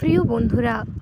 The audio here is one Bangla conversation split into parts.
প্রিয় বন্ধুরা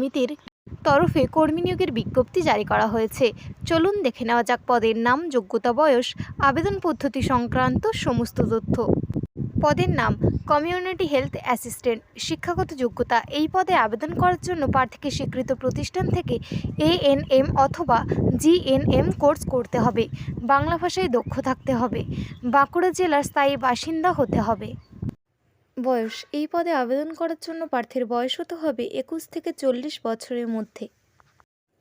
সমিতির তরফে কর্মী নিয়োগের বিজ্ঞপ্তি জারি করা হয়েছে। চলুন দেখে নেওয়া যাক পদের নাম, যোগ্যতা, বয়স, আবেদন পদ্ধতি সংক্রান্ত সমস্ত তথ্য। পদের নাম, কমিউনিটি হেলথ অ্যাসিস্ট্যান্ট, শিক্ষাগত যোগ্যতা। এই পদে আবেদন করার জন্য প্রার্থীকে স্বীকৃত প্রতিষ্ঠান থেকে এএনএম অথবা জিএনএম কোর্স করতে হবে। বাংলা ভাষায় দক্ষ থাকতে হবে। বাঁকুড়া জেলার স্থায়ী বাসিন্দা হতে হবে। বয়স। এই পদে আবেদন করার জন্য প্রার্থীর বয়স হতে হবে একুশ থেকে চল্লিশ বছরের মধ্যে।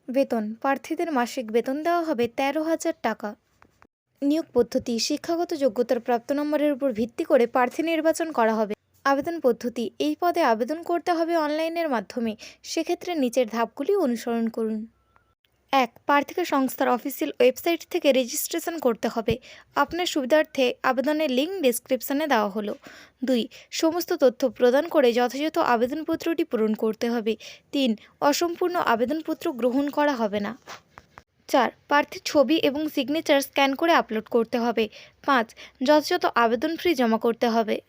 বেতন। প্রার্থীদের মাসিক বেতন দেওয়া হবে তেরো হাজার টাকা। নিয়োগ পদ্ধতি, শিক্ষাগত যোগ্যতার প্রাপ্ত নম্বরের উপর ভিত্তি করে প্রার্থী নির্বাচন করা হবে। আবেদন পদ্ধতি। এই পদে আবেদন করতে হবে অনলাইনের মাধ্যমে। সেক্ষেত্রে নিচের ধাপগুলি অনুসরণ করুন। এক প্রার্থীকে সংস্থার অফিসিয়াল ওয়েবসাইট থেকে রেজিস্ট্রেশন করতে হবে। আপনার সুবিধার্থে আবেদনের লিঙ্ক ডেসক্রিপশনে দেওয়া হলো। দুই, সমস্ত তথ্য প্রদান করে যথাযথ আবেদনপত্রটি পূরণ করতে হবে। তিন, অসম্পূর্ণ আবেদনপত্র গ্রহণ করা হবে না। চার, প্রার্থীর ছবি এবং সিগনেচার স্ক্যান করে আপলোড করতে হবে। পাঁচ, যথাযথ আবেদন ফি জমা করতে হবে।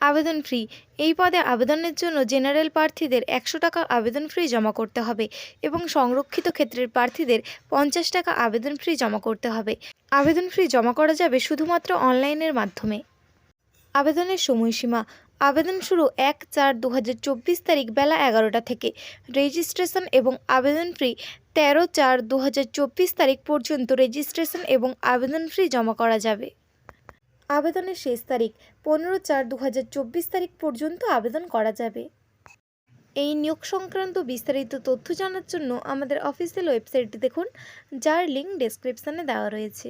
আবেদন ফি এই পদে আবেদনের জন্য জেনারেল প্রার্থীদের একশো টাকা আবেদন ফি জমা করতে হবে এবং সংরক্ষিত ক্ষেত্রের প্রার্থীদের পঞ্চাশ টাকা আবেদন ফি জমা করতে হবে। আবেদন ফি জমা করা যাবে শুধুমাত্র অনলাইনের মাধ্যমে। আবেদনের সময়সীমা। আবেদন শুরু এক চার দু তারিখ বেলা এগারোটা থেকে। রেজিস্ট্রেশন এবং আবেদন ফি তেরো চার দু তারিখ পর্যন্ত রেজিস্ট্রেশন এবং আবেদন ফি জমা করা যাবে। আবেদনের শেষ তারিখ পনেরো চার দু তারিখ পর্যন্ত আবেদন করা যাবে। এই নিয়োগ সংক্রান্ত বিস্তারিত তথ্য জানার জন্য আমাদের অফিসিয়াল ওয়েবসাইটটি দেখুন, যার লিঙ্ক ডেসক্রিপশানে দেওয়া রয়েছে।